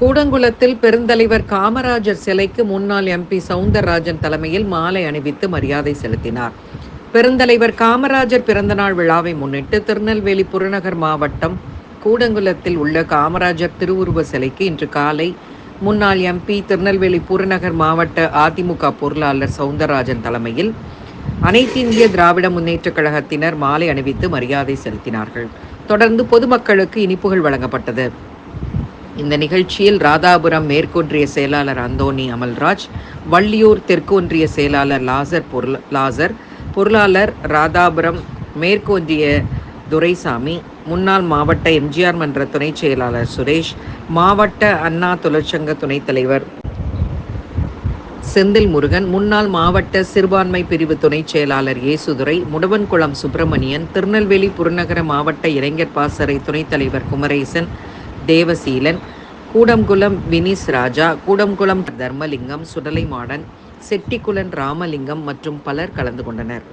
கூடங்குளத்தில் பெருந்தலைவர் காமராஜர் சிலைக்கு முன்னாள் எம்பி சவுந்தரராஜன் தலைமையில் மாலை அணிவித்து மரியாதை செலுத்தினார். பெருந்தலைவர் காமராஜர் பிறந்தநாள் விழாவை முன்னிட்டு திருநெல்வேலி புறநகர் மாவட்டம் கூடங்குளத்தில் உள்ள காமராஜர் திருவுருவ சிலைக்கு இன்று காலை முன்னாள் எம்பி திருநெல்வேலி புறநகர் மாவட்ட அதிமுக பொருளாளர் சவுந்தரராஜன் தலைமையில் அனைத்து இந்திய திராவிட முன்னேற்றக் கழகத்தினர் மாலை அணிவித்து மரியாதை செலுத்தினார்கள். தொடர்ந்து பொதுமக்களுக்கு இனிப்புகள் வழங்கப்பட்டது. இந்த நிகழ்ச்சியில் ராதாபுரம் மேற்கொன்றிய செயலாளர் அந்தோணி அமல்ராஜ் வள்ளியூர் தெற்கொன்றிய செயலாளர் லாசர் பொருள் லாசர் பொருளாளர் ராதாபுரம் மேற்கொன்றிய துரைசாமி முன்னாள் மாவட்ட எம்ஜிஆர் மன்ற துணைச் செயலாளர் சுரேஷ் மாவட்ட அண்ணா தொழிற்சங்க துணைத் தலைவர் செந்தில் முருகன் முன்னாள் மாவட்ட சிறுபான்மை பிரிவு துணைச் செயலாளர் ஏசுதுரை முடவன்குளம் சுப்பிரமணியன் திருநெல்வேலி புறநகர மாவட்ட இளைஞர் பாசறை துணைத் தலைவர் குமரேசன் தேவசீலன் கூடம்குளம் வினிஸ் ராஜா கூடம்குளம் தர்மலிங்கம் சுடலைமாடன் செட்டிக்குளன் ராமலிங்கம் மற்றும் பலர் கலந்து கொண்டனர்.